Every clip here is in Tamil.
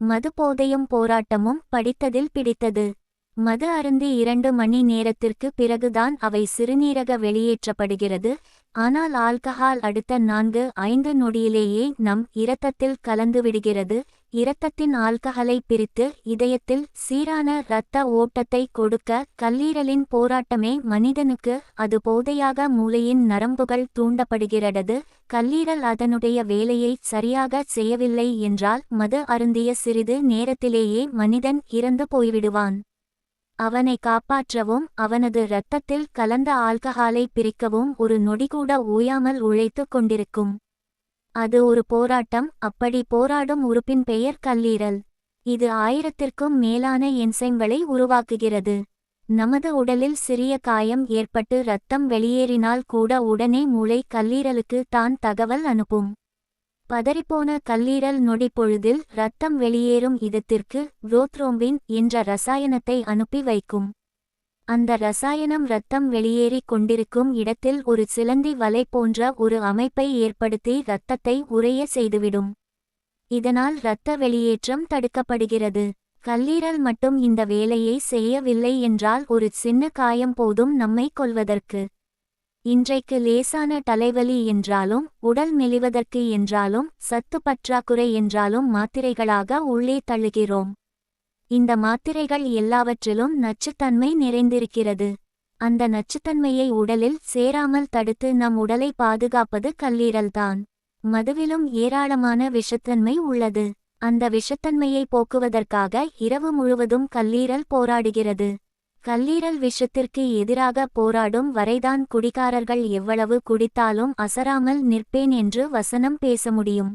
மது போதையும் போராட்டமும் படித்ததில் பிடித்தது. மது அருந்தி இரண்டு மணி நேரத்திற்கு பிறகுதான் அவை சிறுநீரக வெளியேற்றப்படுகிறது. ஆனால் ஆல்கஹால் அடுத்த நான்கு ஐந்து நொடியிலேயே நம் இரத்தத்தில் கலந்துவிடுகிறது. இரத்தத்தின் ஆல்கஹலை பிரித்து இதயத்தில் சீரான இரத்த ஓட்டத்தை கொடுக்க கல்லீரலின் போராட்டமே மனிதனுக்கு அது போதையாக மூளையின் நரம்புகள் தூண்டப்படுகிறது கல்லீரல் அதனுடைய வேலையை சரியாக செய்யவில்லை என்றால் மது அருந்திய சிறிது நேரத்திலேயே மனிதன் இறந்து போய்விடுவான். அவனை காப்பாற்றவும் அவனது இரத்தத்தில் கலந்த ஆல்கஹாலை பிரிக்கவும் ஒரு நொடிகூட ஓயாமல் உழைத்து கொண்டிருக்கும். அது ஒரு போராட்டம் அப்படி போராடும் உறுப்பின் பெயர் கல்லீரல். இது ஆயிரத்திற்கும் மேலான என்சைம்களை உருவாக்குகிறது. நமது உடலில் சிறிய காயம் ஏற்பட்டு இரத்தம் வெளியேறினால் கூட உடனே மூளை கல்லீரலுக்கு தான் தகவல் அனுப்பும். பதறிப்போன கல்லீரல் நொடிப்பொழுதில் இரத்தம் வெளியேறும் இதத்திற்கு புரோத்ரோம்பின் என்ற ரசாயனத்தை அனுப்பி வைக்கும். அந்த ரசாயனம் இரத்தம் வெளியேறிக் கொண்டிருக்கும் இடத்தில் ஒரு சிலந்தி வலை போன்ற ஒரு அமைப்பை ஏற்படுத்தி இரத்தத்தை உறைய செய்துவிடும். இதனால் இரத்த வெளியேற்றம் தடுக்கப்படுகிறது. கல்லீரல் மட்டும் இந்த வேலையை செய்யவில்லை என்றால் ஒரு சின்ன காயம் போதும் நம்மை கொல்வதற்கு. இன்றைக்கு லேசான தலைவலி என்றாலும் உடல் மெலிவதற்கு என்றாலும் சத்து பற்றாக்குறை என்றாலும் மாத்திரைகளாக உள்ளே தள்ளுகிறோம். இந்த மாத்திரைகள் எல்லாவற்றிலும் நச்சுத்தன்மை நிறைந்திருக்கிறது. அந்த நச்சுத்தன்மையை உடலில் சேராமல் தடுத்து நம் உடலை பாதுகாப்பது கல்லீரல்தான். மதுவிலும் ஏராளமான விஷத்தன்மை உள்ளது. அந்த விஷத்தன்மையை போக்குவதற்காக இரவு முழுவதும் கல்லீரல் போராடுகிறது. கல்லீரல் விஷத்திற்கு எதிராக போராடும் வரைதான் குடிகாரர்கள் எவ்வளவு குடித்தாலும் அசராமல் நிற்பேன் என்று வசனம் பேச முடியும்.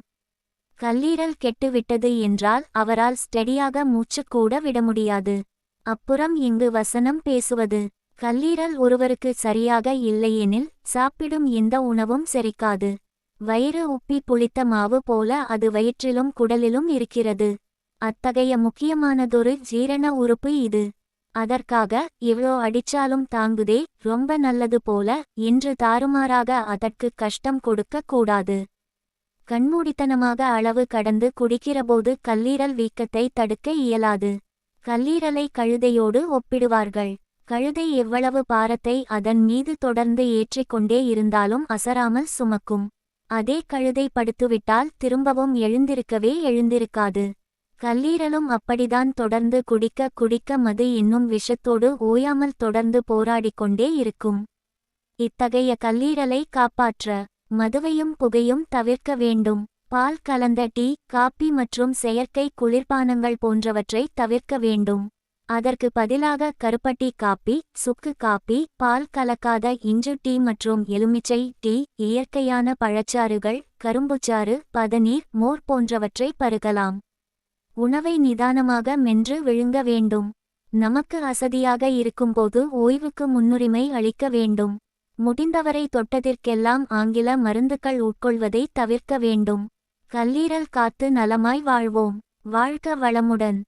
கல்லீரல் கெட்டுவிட்டது என்றால் அவரால் ஸ்டெடியாக மூச்சுக்கூட விட முடியாது. அப்புறம் இங்கு வசனம் பேசுவது கல்லீரல் ஒருவருக்கு சரியாக இல்லையெனில் சாப்பிடும் எந்த உணவும் செரிக்காது. வயிறு உப்பி புளித்த மாவு போல அது வயிற்றிலும் குடலிலும் இருக்கிறது. அத்தகைய முக்கியமானதொரு ஜீரண உறுப்பு இது. அதற்காக இவ்வளோ அடிச்சாலும் தாங்குதே ரொம்ப நல்லது போல என்று தாறுமாறாக அதற்கு கஷ்டம் கொடுக்க கூடாது. கண்மூடித்தனமாக அளவு கடந்து குடிக்கிறபோது கல்லீரல் வீக்கத்தை தடுக்க இயலாது. கல்லீரலை கழுதையோடு ஒப்பிடுவார்கள். கழுதை எவ்வளவு பாரத்தை அதன் மீது தொடர்ந்து ஏற்றிக்கொண்டே இருந்தாலும் அசராமல் சுமக்கும். அதே கழுதை படுத்துவிட்டால் திரும்பவும் எழுந்திருக்கவே எழுந்திருக்காது. கல்லீரலும் அப்படிதான் தொடர்ந்து குடிக்க குடிக்க மது என்னும் விஷத்தோடு ஓயாமல் தொடர்ந்து போராடிக்கொண்டே இருக்கும். இத்தகைய கல்லீரலை காப்பாற்ற மதுவையும் புகையும் தவிர்க்க வேண்டும். பால் கலந்த டீ காப்பி மற்றும் செயற்கை குளிர்பானங்கள் போன்றவற்றை தவிர்க்க வேண்டும். அதற்கு பதிலாக கருப்பட்டி காப்பி சுக்கு காப்பி பால் கலக்காத இஞ்சு டீ மற்றும் எலுமிச்சை டீ இயற்கையான பழச்சாறுகள் கரும்புச்சாறு பதநீர் மோர் போன்றவற்றை பருகலாம். உணவை நிதானமாக மென்று விழுங்க வேண்டும். நமக்கு அசதியாக இருக்கும்போது ஓய்வுக்கு முன்னுரிமை அளிக்க வேண்டும். முடிந்தவரை தொட்டதிற்கெல்லாம் ஆங்கில மருந்துகள் உட்கொள்வதை தவிர்க்க வேண்டும். கல்லீரல் காத்து நலமாய் வாழ்வோம். வாழ்க வளமுடன்.